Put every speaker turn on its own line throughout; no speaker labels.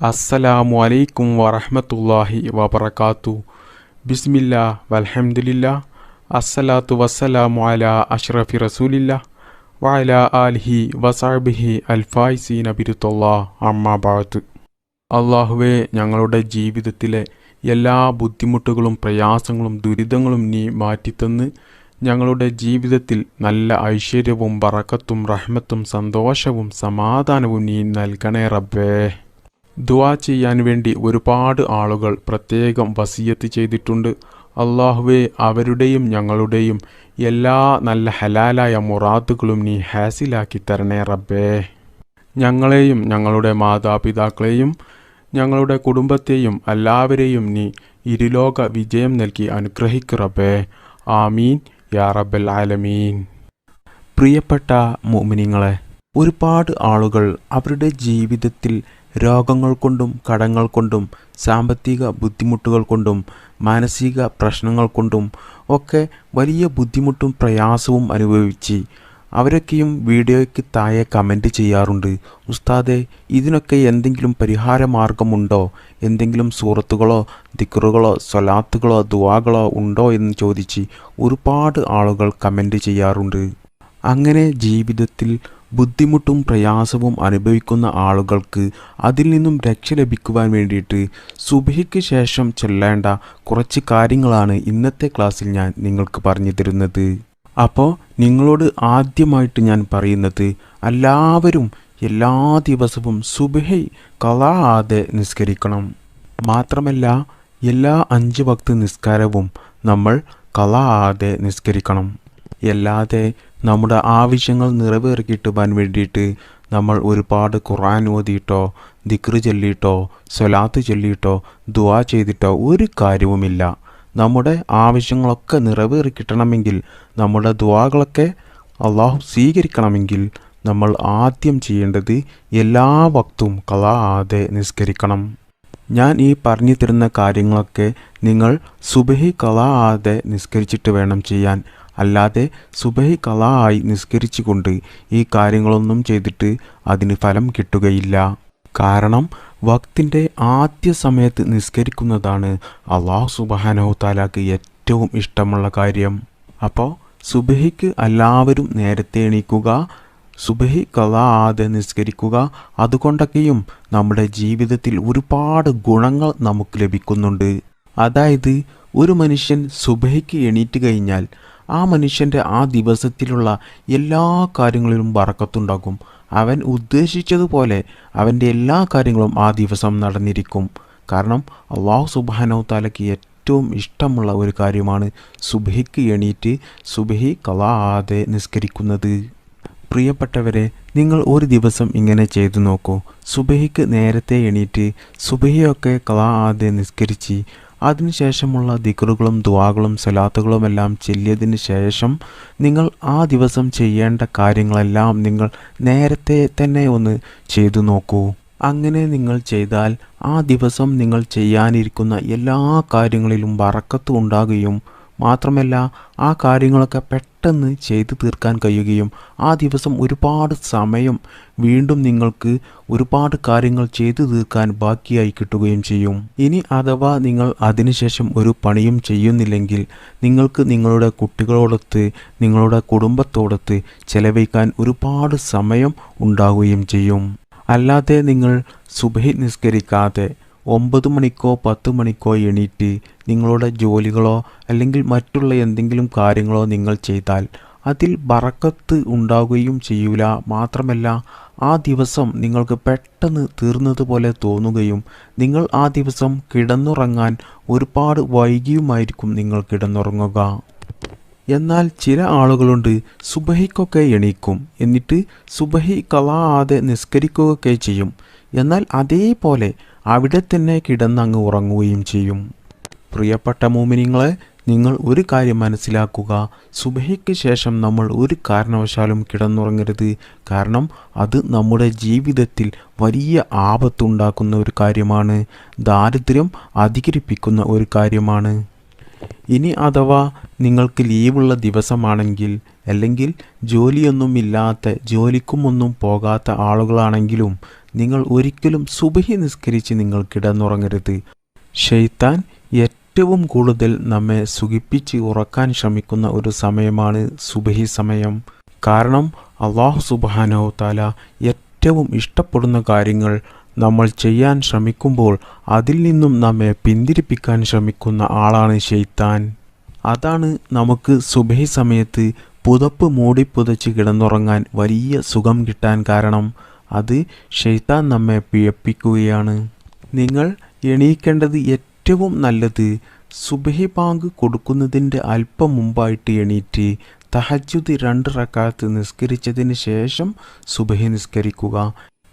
അസ്സലാമു അലൈക്കും വറഹ്മത്തുള്ളാഹി വബറകാത്തു. ബിസ്മില്ലാ വൽഹംദുലില്ലാ. അസ്സലാത്തു വസ്സലാമു അലാ അഷ്റഫി റസൂലില്ല. വഅല ആലിഹി വസാബിഹി അൽഫായിസീന ബിരുത്തുല്ലാ അമ്മാ അള്ളാഹുവെ ഞങ്ങളുടെ ജീവിതത്തിലെ എല്ലാ ബുദ്ധിമുട്ടുകളും പ്രയാസങ്ങളും ദുരിതങ്ങളും നീ മാറ്റിത്തന്ന് ഞങ്ങളുടെ ജീവിതത്തിൽ നല്ല ഐശ്വര്യവും ബറക്കത്തും റഹ്മത്തും സന്തോഷവും സമാധാനവും നീ നൽകണേ റബ്ബേ. ദുആ ചെയ്യാൻ വേണ്ടി ഒരുപാട് ആളുകൾ പ്രത്യേകം വസീയത്ത് ചെയ്തിട്ടുണ്ട്. അള്ളാഹുവെ അവരുടെയും ഞങ്ങളുടെയും എല്ലാ നല്ല ഹലാലായ മുറാത്തുകളും നീ ഹാസിലാക്കി തരണേ റബ്ബേ. ഞങ്ങളെയും ഞങ്ങളുടെ മാതാപിതാക്കളെയും ഞങ്ങളുടെ കുടുംബത്തെയും എല്ലാവരെയും നീ ഇരുലോക വിജയം നൽകി അനുഗ്രഹിക്കു റബ്ബേ. ആമീൻ. യാ റബ്ബൽ ആലമീൻ. പ്രിയപ്പെട്ട മോമിനിങ്ങളെ ഒരുപാട് ആളുകൾ അവരുടെ ജീവിതത്തിൽ രോഗങ്ങൾ കൊണ്ടും കടങ്ങൾ കൊണ്ടും സാമ്പത്തിക ബുദ്ധിമുട്ടുകൾ കൊണ്ടും മാനസിക പ്രശ്നങ്ങൾ കൊണ്ടും ഒക്കെ വലിയ ബുദ്ധിമുട്ടും പ്രയാസവും അനുഭവിച്ച് അവരൊക്കെയും വീഡിയോയ്ക്ക് താഴെ കമന്റ് ചെയ്യാറുണ്ട്. ഉസ്താദെ ഇതിനൊക്കെ എന്തെങ്കിലും പരിഹാര മാർഗമുണ്ടോ എന്തെങ്കിലും സൂറത്തുകളോ ദിക്കറുകളോ സ്വലാത്തുകളോ ദുവാകളോ ഉണ്ടോ? എന്ന് ചോദിച്ച് ഒരുപാട് ആളുകൾ കമന്റ് ചെയ്യാറുണ്ട്. അങ്ങനെ ജീവിതത്തിൽ ബുദ്ധിമുട്ടും പ്രയാസവും അനുഭവിക്കുന്ന ആളുകൾക്ക് അതിൽ നിന്നും രക്ഷ ലഭിക്കുവാൻ വേണ്ടിയിട്ട് സുബഹിക്ക് ശേഷം ചൊല്ലേണ്ട കുറച്ച് കാര്യങ്ങളാണ് ഇന്നത്തെ ക്ലാസ്സിൽ ഞാൻ നിങ്ങൾക്ക് പറഞ്ഞു തരുന്നത്. അപ്പോൾ നിങ്ങളോട് ആദ്യമായിട്ട് ഞാൻ പറയുന്നത് എല്ലാവരും എല്ലാ ദിവസവും സുബഹി കളാതെ നിസ്കരിക്കണം. മാത്രമല്ല എല്ലാ അഞ്ച് വക്ത് നിസ്കാരവും നമ്മൾ കളാതെ നിസ്കരിക്കണം. അല്ലാതെ നമ്മുടെ ആവശ്യങ്ങൾ നിറവേറിക്കിട്ടുവാൻ വേണ്ടിയിട്ട് നമ്മൾ ഒരുപാട് ഖുറാൻ ഓതിയിട്ടോ ദിക്റ് ചൊല്ലിയിട്ടോ സ്വലാത്ത് ചൊല്ലിയിട്ടോ ദുവാ ചെയ്തിട്ടോ ഒരു കാര്യവുമില്ല. നമ്മുടെ ആവശ്യങ്ങളൊക്കെ നിറവേറി കിട്ടണമെങ്കിൽ നമ്മുടെ ദുവാകളൊക്കെ അള്ളാഹു സ്വീകരിക്കണമെങ്കിൽ നമ്മൾ ആദ്യം ചെയ്യേണ്ടത് എല്ലാ വക്തും കളാതെ നിസ്കരിക്കണം. ഞാൻ ഈ പറഞ്ഞു തരുന്ന കാര്യങ്ങളൊക്കെ നിങ്ങൾ സുബഹി കളാതെ നിസ്കരിച്ചിട്ട് വേണം ചെയ്യാൻ. അല്ലാതെ സുബഹി കളായി നിസ്കരിച്ചുകൊണ്ട് ഈ കാര്യങ്ങളൊന്നും ചെയ്തിട്ട് അതിന് ഫലം കിട്ടുകയില്ല. കാരണം വക്തിന്റെ ആദ്യ സമയത്ത് നിസ്കരിക്കുന്നതാണ് അള്ളാഹു സുബാനഹു താലാക്ക് ഏറ്റവും ഇഷ്ടമുള്ള കാര്യം. അപ്പോൾ സുബഹിക്ക് എല്ലാവരും നേരത്തെ എണീക്കുക സുബഹി കളാതെ നിസ്കരിക്കുക അതുകൊണ്ടൊക്കെയും നമ്മുടെ ജീവിതത്തിൽ ഒരുപാട് ഗുണങ്ങൾ നമുക്ക് ലഭിക്കുന്നുണ്ട്. അതായത് ഒരു മനുഷ്യൻ സുബഹിക്ക് എണീറ്റ് കഴിഞ്ഞാൽ ആ മനുഷ്യന്റെ ആ ദിവസത്തിലുള്ള എല്ലാ കാര്യങ്ങളിലും വറക്കത്തുണ്ടാകും. അവൻ ഉദ്ദേശിച്ചതുപോലെ അവന്റെ എല്ലാ കാര്യങ്ങളും ആ ദിവസം നടന്നിരിക്കും. കാരണം അള്ളാഹു സുബാനോ താലയ്ക്ക് ഏറ്റവും ഇഷ്ടമുള്ള ഒരു കാര്യമാണ് സുബഹിക്ക് എണീറ്റ് സുബഹി കളാതെ നിസ്കരിക്കുന്നത്. പ്രിയപ്പെട്ടവരെ നിങ്ങൾ ഒരു ദിവസം ഇങ്ങനെ ചെയ്തു നോക്കൂ. സുബഹിക്ക് നേരത്തെ എണീറ്റ് സുബഹിയൊക്കെ കളാതെ നിസ്കരിച്ച് അതിനുശേഷമുള്ള ദിക്റുകളും ദുവാകളും സലാത്തുകളും എല്ലാം ചെല്ലിയതിന് ശേഷം നിങ്ങൾ ആ ദിവസം ചെയ്യേണ്ട കാര്യങ്ങളെല്ലാം നിങ്ങൾ നേരത്തെ തന്നെ ഒന്ന് ചെയ്തു നോക്കൂ. അങ്ങനെ നിങ്ങൾ ചെയ്താൽ ആ ദിവസം നിങ്ങൾ ചെയ്യാനിരിക്കുന്ന എല്ലാ കാര്യങ്ങളിലും വറക്കത്ത് മാത്രമല്ല ആ കാര്യങ്ങളൊക്കെ പെട്ടെന്ന് ചെയ്തു തീർക്കാൻ കഴിയുകയും ആ ദിവസം ഒരുപാട് സമയം വീണ്ടും നിങ്ങൾക്ക് ഒരുപാട് കാര്യങ്ങൾ ചെയ്തു തീർക്കാൻ ബാക്കിയായി കിട്ടുകയും ചെയ്യും. ഇനി അഥവാ നിങ്ങൾ അതിനുശേഷം ഒരു പണിയും ചെയ്യുന്നില്ലെങ്കിൽ നിങ്ങൾക്ക് നിങ്ങളുടെ കുട്ടികളോടൊത്ത് നിങ്ങളുടെ കുടുംബത്തോടൊത്ത് ചെലവഴിക്കാൻ ഒരുപാട് സമയം ഉണ്ടാവുകയും ചെയ്യും. അല്ലാതെ നിങ്ങൾ സുബഹി നിസ്കരിക്കാതെ ഒമ്പത് മണിക്കോ പത്ത് മണിക്കോ എണീറ്റ് നിങ്ങളുടെ ജോലികളോ അല്ലെങ്കിൽ മറ്റുള്ള എന്തെങ്കിലും കാര്യങ്ങളോ നിങ്ങൾ ചെയ്താൽ അതിൽ ബറക്കത്ത് ഉണ്ടാവുകയും ചെയ്യൂല. മാത്രമല്ല ആ ദിവസം നിങ്ങൾക്ക് പെട്ടെന്ന് തീർന്നതുപോലെ തോന്നുകയും നിങ്ങൾ ആ ദിവസം കിടന്നുറങ്ങാൻ ഒരുപാട് വൈകിയുമായിരിക്കും നിങ്ങൾ കിടന്നുറങ്ങുക. എന്നാൽ ചില ആളുകളുണ്ട് സുബഹിക്കൊക്കെ എണീക്കും എന്നിട്ട് സുബഹി കളാതെ നിസ്കരിക്കുകയൊക്കെ ചെയ്യും. എന്നാൽ അതേപോലെ അവിടെ തന്നെ കിടന്നങ്ങ് ഉറങ്ങുകയും ചെയ്യും. പ്രിയപ്പെട്ട മോമിനിങ്ങളെ നിങ്ങൾ ഒരു കാര്യം മനസ്സിലാക്കുക. സുബഹയ്ക്ക് ശേഷം നമ്മൾ ഒരു കാരണവശാലും കിടന്നുറങ്ങരുത്. കാരണം അത് നമ്മുടെ ജീവിതത്തിൽ വലിയ ആപത്തുണ്ടാക്കുന്ന ഒരു കാര്യമാണ്. ദാരിദ്ര്യം അധികരിപ്പിക്കുന്ന ഒരു കാര്യമാണ്. ഇനി അഥവാ നിങ്ങൾക്ക് ലീവുള്ള ദിവസമാണെങ്കിൽ അല്ലെങ്കിൽ ജോലിയൊന്നുമില്ലാത്ത ജോലിക്കും ഒന്നും പോകാത്ത ആളുകളാണെങ്കിലും നിങ്ങൾ ഒരിക്കലും സുബഹി നിസ്കരിച്ച് നിങ്ങൾ കിടന്നുറങ്ങരുത്. ഷെയ്ത്താൻ ഏറ്റവും കൂടുതൽ നമ്മെ സുഖിപ്പിച്ച് ഉറക്കാൻ ശ്രമിക്കുന്ന ഒരു സമയമാണ് സുബഹി സമയം. കാരണം അള്ളാഹു സുബാനോ താല ഏറ്റവും ഇഷ്ടപ്പെടുന്ന കാര്യങ്ങൾ നമ്മൾ ചെയ്യാൻ ശ്രമിക്കുമ്പോൾ അതിൽ നിന്നും നമ്മെ പിന്തിരിപ്പിക്കാൻ ശ്രമിക്കുന്ന ആളാണ് ഷെയ്ത്താൻ അതാണ് നമുക്ക് സുബഹി സമയത്ത് പുതപ്പ് മൂടി പുതച്ച് കിടന്നുറങ്ങാൻ വലിയ സുഖം കിട്ടാൻ കാരണം അത് ഷെയ്ത്താൻ നമ്മെ പിഴപ്പിക്കുകയാണ്. നിങ്ങൾ എണീക്കേണ്ടത് ഏറ്റവും നല്ലത് സുബഹി ബാങ്ക് കൊടുക്കുന്നതിന്റെ അല്പം മുമ്പായിട്ട് എണീറ്റ് തഹജുദ് രണ്ട് റക്കാത്ത് നിസ്കരിച്ചതിന് ശേഷം സുബഹി നിസ്കരിക്കുക.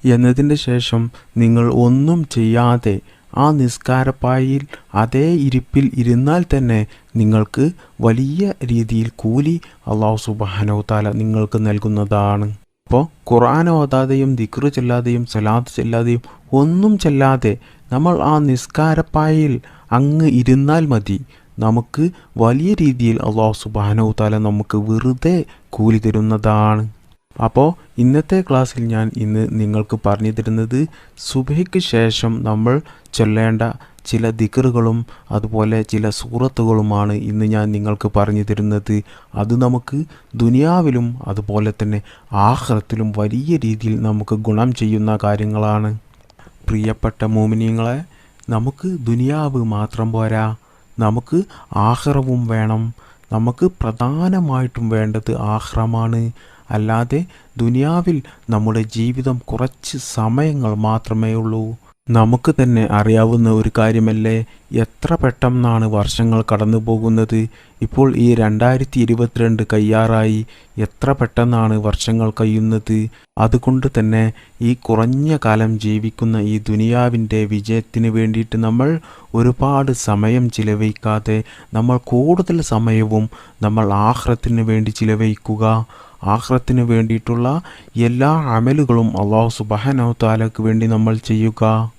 എന്നതിന്റെ ശേഷം നിങ്ങൾ ഒന്നും ചെയ്യാതെ ആ നിസ്കാരപ്പായിൽ അതേ ഇരിപ്പിൽ ഇരുന്നാൽ തന്നെ നിങ്ങൾക്ക് വലിയ രീതിയിൽ കൂലി അള്ളാഹു സുബാനോ താല നിങ്ങൾക്ക് നൽകുന്നതാണ്. അപ്പോൾ ഖുർആൻ ഓതാതെയും ദിക്റ് ചെല്ലാതെയും സലാത്ത് ചെല്ലാതെയും ഒന്നും ചെല്ലാതെ നമ്മൾ ആ നിസ്കാരപ്പായിൽ അങ്ങ് ഇരുന്നാൽ മതി. നമുക്ക് വലിയ രീതിയിൽ അള്ളാഹു സുബാനോ താല നമുക്ക് വെറുതെ കൂലി തരുന്നതാണ്. അപ്പോൾ ഇന്നത്തെ ക്ലാസ്സിൽ ഞാൻ ഇന്ന് നിങ്ങൾക്ക് പറഞ്ഞു തരുന്നത് സുബഹിക്ക് ശേഷം നമ്മൾ ചൊല്ലേണ്ട ചില ദിക്കറുകളും അതുപോലെ ചില സൂറത്തുകളുമാണ് ഇന്ന് ഞാൻ നിങ്ങൾക്ക് പറഞ്ഞു തരുന്നത് അത് നമുക്ക് ദുനിയാവിലും അതുപോലെ തന്നെ ആഹ്റത്തിലും വലിയ രീതിയിൽ നമുക്ക് ഗുണം ചെയ്യുന്ന കാര്യങ്ങളാണ്. പ്രിയപ്പെട്ട മോമിനിയങ്ങളെ നമുക്ക് ദുനിയാവ് മാത്രം പോരാ. നമുക്ക് ആഹ്റവും വേണം. നമുക്ക് പ്രധാനമായിട്ടും വേണ്ടത് ആഹ്റമാണ്. അല്ലാതെ ദുനിയാവിൽ നമ്മുടെ ജീവിതം കുറച്ച് സമയങ്ങൾ മാത്രമേ ഉള്ളൂ. നമുക്ക് തന്നെ അറിയാവുന്ന ഒരു കാര്യമല്ലേ? എത്ര പെട്ടെന്നാണ് വർഷങ്ങൾ കടന്നു പോകുന്നത്? ഇപ്പോൾ ഈ രണ്ടായിരത്തി ഇരുപത്തിരണ്ട് കയ്യാറായി എത്ര പെട്ടെന്നാണ് വർഷങ്ങൾ കഴിയുന്നത്? അതുകൊണ്ട് തന്നെ ഈ കുറഞ്ഞ കാലം ജീവിക്കുന്ന ഈ ദുനിയാവിന്റെ വിജയത്തിന് വേണ്ടിയിട്ട് നമ്മൾ ഒരുപാട് സമയം ചിലവഴിക്കാതെ നമ്മൾ കൂടുതൽ സമയവും നമ്മൾ ആഹ്റത്തിന് വേണ്ടി ചിലവഴിക്കുക. ആഹ്റത്തിന് വേണ്ടിയിട്ടുള്ള എല്ലാ അമലുകളും അള്ളാഹു സുബാനോ താലക്ക് വേണ്ടി നമ്മൾ ചെയ്യുക.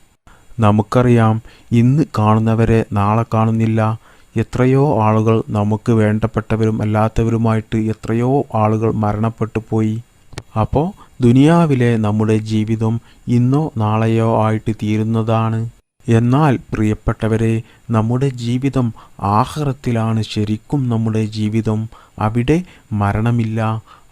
നമുക്കറിയാം ഇന്ന് കാണുന്നവരെ നാളെ കാണുന്നില്ല. എത്രയോ ആളുകൾ നമുക്ക് വേണ്ടപ്പെട്ടവരും അല്ലാത്തവരുമായിട്ട് എത്രയോ ആളുകൾ മരണപ്പെട്ടു പോയി. അപ്പോൾ ദുനിയാവിലെ നമ്മുടെ ജീവിതം ഇന്നോ നാളെയോ ആയിട്ട് തീരുന്നതാണ്. എന്നാൽ പ്രിയപ്പെട്ടവരെ നമ്മുടെ ജീവിതം ആഹ്റത്തിലാണ് ശരിക്കും നമ്മുടെ ജീവിതം. അവിടെ മരണമില്ല.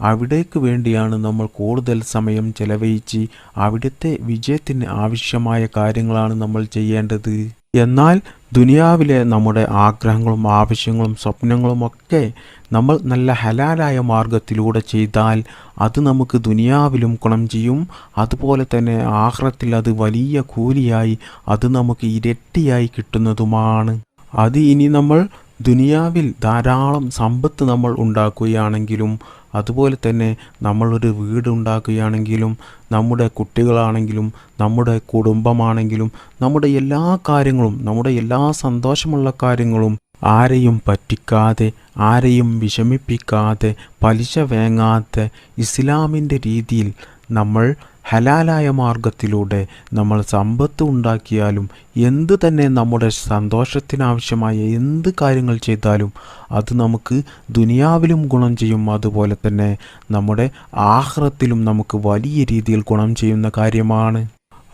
അവിടേക്ക് വേണ്ടിയാണ് നമ്മൾ കൂടുതൽ സമയം ചെലവഴിച്ച് അവിടുത്തെ വിജയത്തിന് ആവശ്യമായ കാര്യങ്ങളാണ് നമ്മൾ ചെയ്യേണ്ടത്. എന്നാൽ ദുനിയാവിലെ നമ്മുടെ ആഗ്രഹങ്ങളും ആവശ്യങ്ങളും സ്വപ്നങ്ങളുമൊക്കെ നമ്മൾ നല്ല ഹലാലായ മാർഗത്തിലൂടെ ചെയ്താൽ അത് നമുക്ക് ദുനിയാവിലും ഗുണം ചെയ്യും. അതുപോലെ തന്നെ ആഹ്റത്തിൽ അത് വലിയ കൂലിയായി അത് നമുക്ക് ഇരട്ടിയായി കിട്ടുന്നതുമാണ്. അത് ഇനി നമ്മൾ ദുനിയാവിൽ ധാരാളം സമ്പത്ത് നമ്മൾ ഉണ്ടാക്കുകയാണെങ്കിലും അതുപോലെ തന്നെ നമ്മളൊരു വീട് ഉണ്ടാക്കുകയാണെങ്കിലും നമ്മുടെ കുട്ടികളാണെങ്കിലും നമ്മുടെ കുടുംബമാണെങ്കിലും നമ്മുടെ എല്ലാ കാര്യങ്ങളും നമ്മുടെ എല്ലാ സന്തോഷമുള്ള കാര്യങ്ങളും ആരെയും പറ്റിക്കാതെ ആരെയും വിഷമിപ്പിക്കാതെ പലിശ വേങ്ങാതെ ഇസ്ലാമിന്റെ രീതിയിൽ നമ്മൾ ഹലാലായ മാർഗത്തിലൂടെ നമ്മൾ സമ്പത്ത് ഉണ്ടാക്കിയാലും എന്ത് തന്നെ നമ്മുടെ സന്തോഷത്തിനാവശ്യമായ എന്ത് കാര്യങ്ങൾ ചെയ്താലും അത് നമുക്ക് ദുനിയാവിലും ഗുണം ചെയ്യും. അതുപോലെ തന്നെ നമ്മുടെ ആഹ്റത്തിലും നമുക്ക് വലിയ രീതിയിൽ ഗുണം ചെയ്യുന്ന കാര്യമാണ്.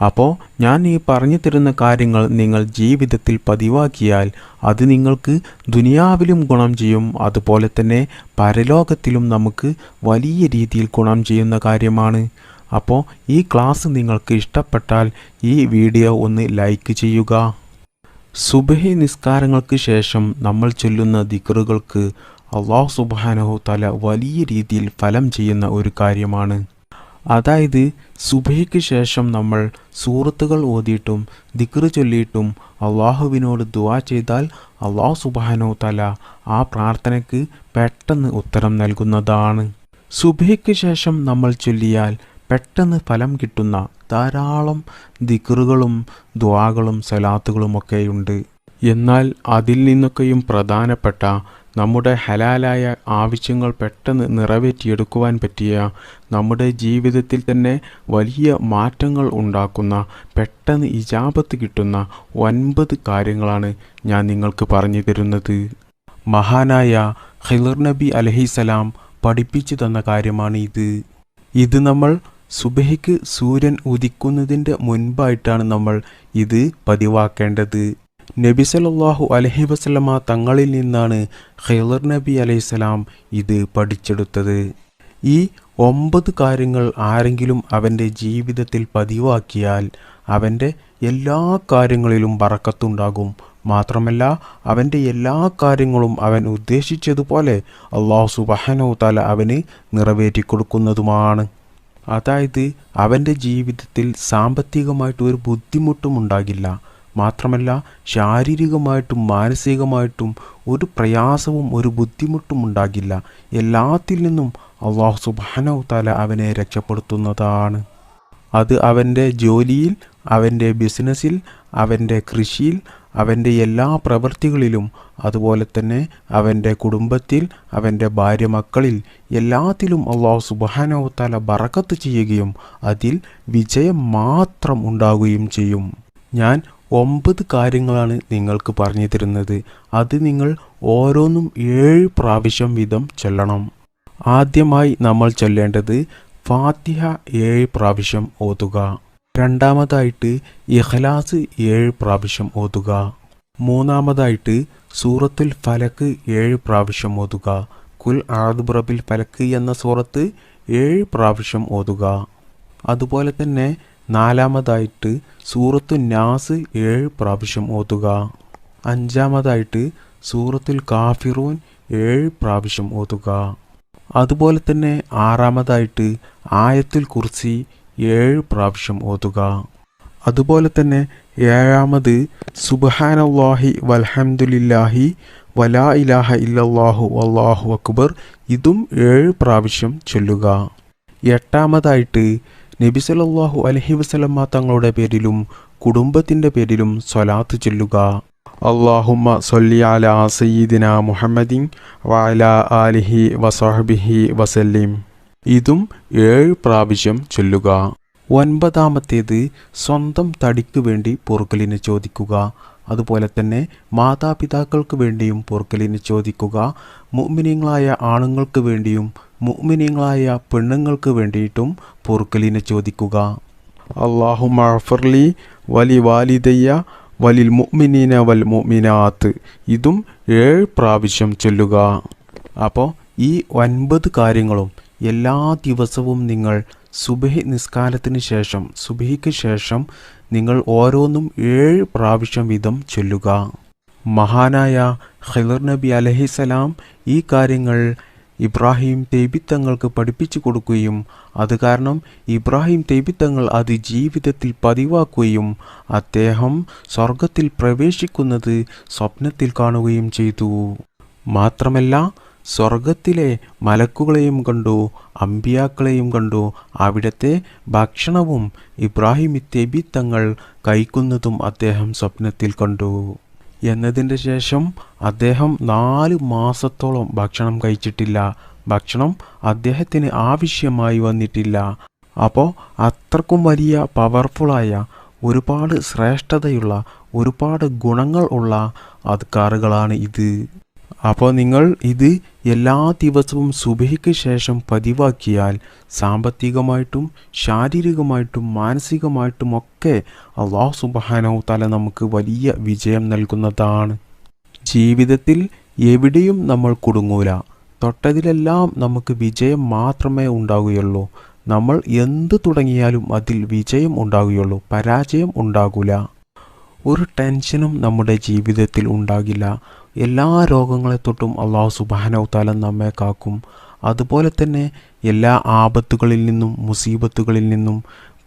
അപ്പോൾ ഞാൻ ഈ പറഞ്ഞു തരുന്ന കാര്യങ്ങൾ നിങ്ങൾ ജീവിതത്തിൽ പതിവാക്കിയാൽ അത് നിങ്ങൾക്ക് ദുനിയാവിലും ഗുണം ചെയ്യും. അതുപോലെ തന്നെ പരലോകത്തിലും നമുക്ക് വലിയ രീതിയിൽ ഗുണം ചെയ്യുന്ന കാര്യമാണ്. അപ്പോൾ ഈ ക്ലാസ് നിങ്ങൾക്ക് ഇഷ്ടപ്പെട്ടാൽ ഈ വീഡിയോ ഒന്ന് ലൈക്ക് ചെയ്യുക. സുബഹി നിസ്കാരങ്ങൾക്ക് ശേഷം നമ്മൾ ചൊല്ലുന്ന ദിക്റുകൾക്ക് അള്ളാഹു സുബാനഹു തല വലിയ രീതിയിൽ ഫലം ചെയ്യുന്ന ഒരു കാര്യമാണ്. അതായത് സുബഹിക്ക് ശേഷം നമ്മൾ സൂറത്തുകൾ ഓതിയിട്ടും ദിക്റ് ചൊല്ലിയിട്ടും അള്ളാഹുവിനോട് ദുവാ ചെയ്താൽ അള്ളാഹു സുബാനോ തല ആ പ്രാർത്ഥനയ്ക്ക് പെട്ടെന്ന് ഉത്തരം നൽകുന്നതാണ്. സുബഹിക്ക് ശേഷം നമ്മൾ ചൊല്ലിയാൽ പെട്ടെന്ന് ഫലം കിട്ടുന്ന ധാരാളം ദിക്റുകളും ദ്വാകളും സലാത്തുകളുമൊക്കെയുണ്ട് എന്നാൽ അതിൽ നിന്നൊക്കെയും പ്രധാനപ്പെട്ട നമ്മുടെ ഹലാലായ ആവശ്യങ്ങൾ പെട്ടെന്ന് നിറവേറ്റിയെടുക്കുവാൻ പറ്റിയ നമ്മുടെ ജീവിതത്തിൽ തന്നെ വലിയ മാറ്റങ്ങൾ ഉണ്ടാക്കുന്ന പെട്ടെന്ന് ഇജാപത്ത് കിട്ടുന്ന ഒൻപത് കാര്യങ്ങളാണ് ഞാൻ നിങ്ങൾക്ക് പറഞ്ഞു തരുന്നത്. മഹാനായ ഖിലർ നബി അലഹിസലാം പഠിപ്പിച്ചു തന്ന കാര്യമാണ് ഇത് ഇത് നമ്മൾ സുബഹിക്ക് സൂര്യൻ ഉദിക്കുന്നതിന്റെ മുൻപായിട്ടാണ് നമ്മൾ ഇത് പതിവാക്കേണ്ടത്. നബി സല്ലല്ലാഹു അലഹി വസല്ലമ തങ്ങളിൽ നിന്നാണ് ഖൈലർ നബി അലൈഹിസ്സലാം ഇത് പഠിച്ചെടുത്തത്. ഈ ഒമ്പത് കാര്യങ്ങൾ ആരെങ്കിലും അവന്റെ ജീവിതത്തിൽ പതിവാക്കിയാൽ അവന്റെ എല്ലാ കാര്യങ്ങളിലും വറക്കത്തുണ്ടാകും മാത്രമല്ല അവന്റെ എല്ലാ കാര്യങ്ങളും അവൻ ഉദ്ദേശിച്ചതുപോലെ അള്ളാഹു സുബഹനോ തല അവന് നിറവേറ്റി കൊടുക്കുന്നതുമാണ് അതായത് അവന്റെ ജീവിതത്തിൽ സാമ്പത്തികമായിട്ട് ഒരു ബുദ്ധിമുട്ടും ഉണ്ടാകില്ല. മാത്രമല്ല ശാരീരികമായിട്ടും മാനസികമായിട്ടും ഒരു പ്രയാസവും ഒരു ബുദ്ധിമുട്ടും ഉണ്ടാകില്ല. എല്ലാത്തിൽ നിന്നും അള്ളാഹു സുബാനോ താല അവനെ രക്ഷപ്പെടുത്തുന്നതാണ്. അത് അവന്റെ ജോലിയിൽ അവന്റെ ബിസിനസ്സിൽ അവന്റെ കൃഷിയിൽ അവന്റെ എല്ലാ പ്രവൃത്തികളിലും അതുപോലെ തന്നെ അവന്റെ കുടുംബത്തിൽ അവന്റെ ഭാര്യ മക്കളിൽ എല്ലാത്തിലും അള്ളാഹു സുബാനോത്താല താല ബറക്കത്ത് ചെയ്യുകയും അതിൽ വിജയം മാത്രം ഉണ്ടാകുകയും ചെയ്യും. ഞാൻ ഒമ്പത് കാര്യങ്ങളാണ് നിങ്ങൾക്ക് പറഞ്ഞു തരുന്നത്. അത് നിങ്ങൾ ഓരോന്നും ഏഴ് പ്രാവശ്യം വീതം ചൊല്ലണം. ആദ്യമായി നമ്മൾ ചൊല്ലേണ്ടത് ഫാത്തിഹ ഏഴ് പ്രാവശ്യം ഓതുക. രണ്ടാമതായിട്ട് ഇഖ്ലാസ് ഏഴ് പ്രാവശ്യം ഓതുക. മൂന്നാമതായിട്ട് സൂറത്തുൽ ഫലക്ക് ഏഴ് പ്രാവശ്യം ഓതുക. കുൽ ആദുബ്രബിൽ ഫലക്ക് എന്ന സൂറത്ത് ഏഴ് പ്രാവശ്യം ഓതുക. അതുപോലെ തന്നെ നാലാമതായിട്ട് സൂറത്തു നാസ് ഏഴ് പ്രാവശ്യം ഓതുക. അഞ്ചാമതായിട്ട് സൂറത്തുൽ കാഫിറൂൻ ഏഴ് പ്രാവശ്യം ഓതുക. അതുപോലെ തന്നെ ആറാമതായിട്ട് ആയത്തുൽ കുർസി ഏഴ് പ്രാവശ്യം ഓതുക. അതുപോലെ തന്നെ ഏഴാമത് സുബഹാനല്ലാഹി വൽഹംദുലില്ലാഹി വലാ ഇലാഹ ഇല്ലല്ലാഹു അല്ലാഹു അക്ബർ ഇതും ഏഴ് പ്രാവശ്യം ചൊല്ലുക. എട്ടാമതായിട്ട് നബി സല്ലല്ലാഹു അലഹി വസ്ലമ്മ തങ്ങളുടെ പേരിലും കുടുംബത്തിന്റെ പേരിലും സ്വലാത്ത് ചൊല്ലുക. അള്ളാഹുമ്മ സൊല്ലി അല സയ്യിദിന മുഹമ്മദിൻ വഅല ആലിഹി വസഹബിഹി വസല്ലിം. ഇതും ഏഴ് പ്രാവശ്യം ചൊല്ലുക. ഒൻപതാമത്തേത് സ്വന്തം തടിക്ക് വേണ്ടി പൊറുക്കലിന് ചോദിക്കുക. അതുപോലെ തന്നെ മാതാപിതാക്കൾക്ക് വേണ്ടിയും പൊറുക്കലിന് ചോദിക്കുക. മുഅ്മിനീങ്ങളായ ആണുങ്ങൾക്ക് വേണ്ടിയും മുഅ്മിനീങ്ങളായ പെണ്ണുങ്ങൾക്ക് വേണ്ടിയിട്ടും പൊറുക്കലിന് ചോദിക്കുക. അള്ളാഹു മഫർലി വലി വാലിദയ്യ വലിൽ മുഅ്മിനീന വൽ മുഅ്മിനാത്ത് ഇതും ഏഴ് പ്രാവശ്യം ചൊല്ലുക. അപ്പോൾ ഈ ഒൻപത് കാര്യങ്ങളും എല്ലാ ദിവസവും നിങ്ങൾ സുബഹി നിസ്കാരത്തിന് ശേഷം സുബഹിക്ക് ശേഷം നിങ്ങൾ ഓരോന്നും ഏഴ് പ്രാവശ്യം വീതം ചൊല്ലുക. മഹാനായ ഖിലർ നബി അലഹിസലാം ഈ കാര്യങ്ങൾ ഇബ്രാഹിം തേബിത്തങ്ങൾക്ക് പഠിപ്പിച്ചു കൊടുക്കുകയും അത് കാരണം ഇബ്രാഹിം തേബിത്തങ്ങൾ അത് ജീവിതത്തിൽ പതിവാക്കുകയും അദ്ദേഹം സ്വർഗത്തിൽ പ്രവേശിക്കുന്നത് സ്വപ്നത്തിൽ കാണുകയും ചെയ്തു. മാത്രമല്ല സ്വർഗത്തിലെ മലക്കുകളെയും കണ്ടു അമ്പിയാക്കളെയും കണ്ടു. അവിടത്തെ ഭക്ഷണവും ഇബ്രാഹിം ഇത്തേബി തങ്ങൾ കഴിക്കുന്നതും അദ്ദേഹം സ്വപ്നത്തിൽ കണ്ടു. എന്നതിന്റെ ശേഷം അദ്ദേഹം നാല് മാസത്തോളം ഭക്ഷണം കഴിച്ചിട്ടില്ല. ഭക്ഷണം അദ്ദേഹത്തിന് ആവശ്യമായി വന്നിട്ടില്ല. അപ്പോൾ അത്രക്കും വലിയ പവർഫുള്ളായ ഒരുപാട് ശ്രേഷ്ഠതയുള്ള ഒരുപാട് ഗുണങ്ങൾ ഉള്ള അധികാറുകളാണ് ഇത്. അപ്പോൾ നിങ്ങൾ ഇത് എല്ലാ ദിവസവും സുബഹിക്ക് ശേഷം പതിവാക്കിയാൽ സാമ്പത്തികമായിട്ടും ശാരീരികമായിട്ടും മാനസികമായിട്ടും ഒക്കെ അള്ളാഹു സുബഹാനോ തല നമുക്ക് വലിയ വിജയം നൽകുന്നതാണ്. ജീവിതത്തിൽ എവിടെയും നമ്മൾ കുടുങ്ങൂല. തൊട്ടതിലെല്ലാം നമുക്ക് വിജയം മാത്രമേ ഉണ്ടാകുകയുള്ളൂ നമ്മൾ എന്ത് തുടങ്ങിയാലും അതിൽ വിജയം ഉണ്ടാകുകയുള്ളൂ പരാജയം ഉണ്ടാകില്ല ഒരു ടെൻഷനും നമ്മുടെ ജീവിതത്തിൽ ഉണ്ടാകില്ല. എല്ലാ രോഗങ്ങളെ തൊട്ടും അള്ളാഹു സുബാനവത്താല നമ്മെ കാക്കും. അതുപോലെ തന്നെ എല്ലാ ആപത്തുകളിൽ നിന്നും മുസീബത്തുകളിൽ നിന്നും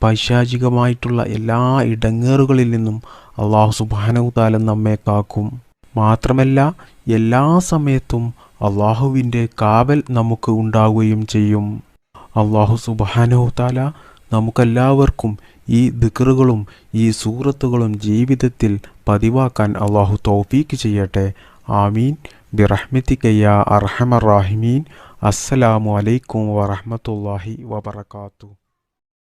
പൈശാചികമായിട്ടുള്ള എല്ലാ ഇടങ്ങേറുകളിൽ നിന്നും അള്ളാഹു സുബാനവത്താല നമ്മെ കാക്കും. മാത്രമല്ല എല്ലാ സമയത്തും അള്ളാഹുവിന്റെ കാവൽ നമുക്ക് ഉണ്ടാവുകയും ചെയ്യും. അള്ളാഹു സുബാനവത്താല നമുക്കെല്ലാവർക്കും ഈ ദിക്റുകളും ഈ സൂറത്തുകളും ജീവിതത്തിൽ പതിവാക്കാൻ അള്ളാഹു തൗഫീക്ക് ചെയ്യട്ടെ. ആമീൻ. ബിറഹ്മത്തിക്കയ്യ അർഹമർ റാഹിമീൻ. അസ്സലാമു അലൈക്കും വറഹമത്തല്ലാഹി വബർക്കാത്തു